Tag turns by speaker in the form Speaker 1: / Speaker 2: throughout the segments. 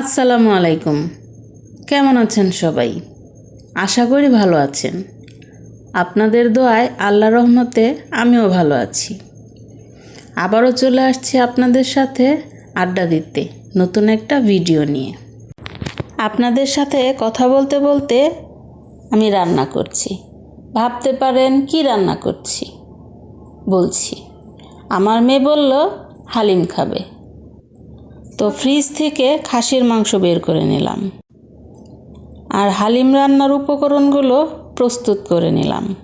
Speaker 1: আসসালামু আলাইকুম। কেমন আছেন সবাই? আশা করি ভালো আছেন। আপনাদের দোয়ায় আল্লাহ রহমতে আমিও ভালো আছি। আবারও চলে আসছি আপনাদের সাথে আড্ডা দিতে নতুন একটা ভিডিও নিয়ে। আপনাদের সাথে কথা বলতে বলতে আমি রান্না করছি। ভাবতে পারেন কি রান্না করছি? বলছি, আমার মেয়ে বলল, হালিম খাবে। তো ফ্রিজ থেকে খাসির মাংস বের করে নিলাম। আর হালিম রান্নার উপকরণগুলো প্রস্তুত করে নিলাম।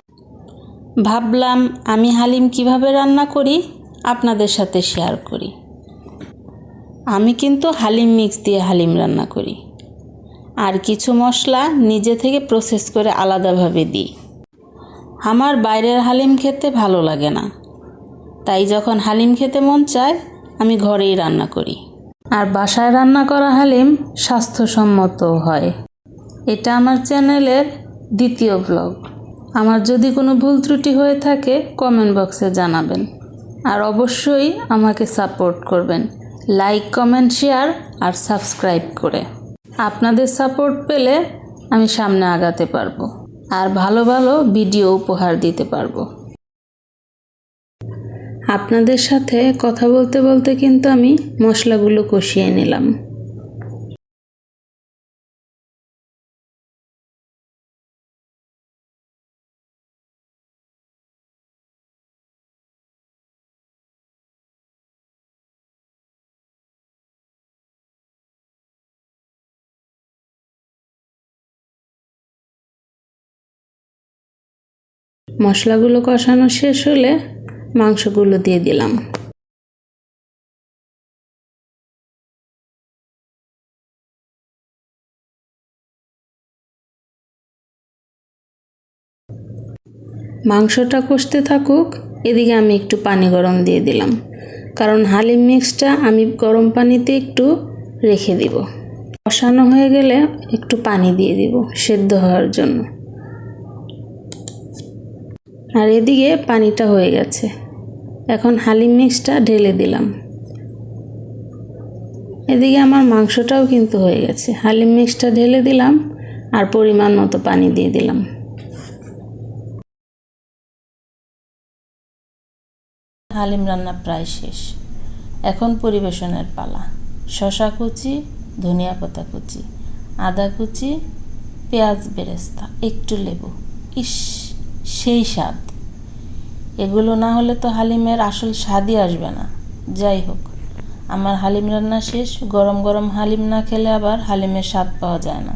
Speaker 1: ভাবলাম আমি হালিম কীভাবে রান্না করি আপনাদের সাথে শেয়ার করি। আমি কিন্তু হালিম মিক্স দিয়ে হালিম রান্না করি। আর কিছু মশলা নিজে থেকে প্রসেস করে আলাদাভাবে দিই। আমার বাইরের হালিম খেতে ভালো লাগে না। তাই যখন হালিম খেতে মন চায়, আমি ঘরেই রান্না করি। আর বাসায় রান্না করা হালিম স্বাস্থ্যসম্মত হয়। এটা আমার চ্যানেলের দ্বিতীয় ব্লগ। আমার যদি কোনো ভুল ত্রুটি হয়ে থাকে কমেন্ট বক্সে জানাবেন। আর অবশ্যই আমাকে সাপোর্ট করবেন। লাইক কমেন্ট শেয়ার আর সাবস্ক্রাইব করে। আপনাদের সাপোর্ট পেলে আমি সামনে আগাতে পারব। আর ভালো ভালো ভিডিও উপহার দিতে পারব। আপনাদের সাথে কথা বলতে বলতে কিন্তু আমি মশলাগুলো কষিয়ে নিলাম। মশলাগুলো কষানো শেষ হলে মাংসগুলো দিয়ে দিলাম। মাংসটা কষতে থাকুক, এদিকে আমি একটু পানি গরম দিয়ে দিলাম। কারণ হালিম মিক্সটা আমি গরম পানিতে একটু রেখে দিব। কষানো হয়ে গেলে একটু পানি দিয়ে দিব, সেদ্ধ হওয়ার জন্য। আর এদিকে পানিটা হয়ে গেছে। এখন হালিম মিক্সটা ঢেলে দিলাম। এদিকে আমার মাংসটাও কিন্তু হয়ে গেছে। হালিম মিক্সটা ঢেলে দিলাম আর পরিমাণ মতো পানি দিয়ে দিলাম। হালিম রান্না প্রায় শেষ। এখন পরিবেশনের পালা। শশা কুচি, ধনিয়া পাতা কুচি, আদা কুচি, পেঁয়াজ বেরেস্তা, একটু লেবু। ইস! সেই স্বাদ। এগুলো না হলে তো হালিমের আসল স্বাদই আসবে না। যাই হোক, আমার হালিম রান্না শেষ। গরম গরম হালিম না খেলে আবার হালিমের স্বাদ পাওয়া যায় না।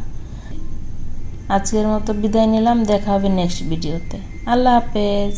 Speaker 1: আজকের মতো বিদায় নিলাম। দেখা হবে নেক্সট ভিডিওতে আল্লাহ হাফেজ।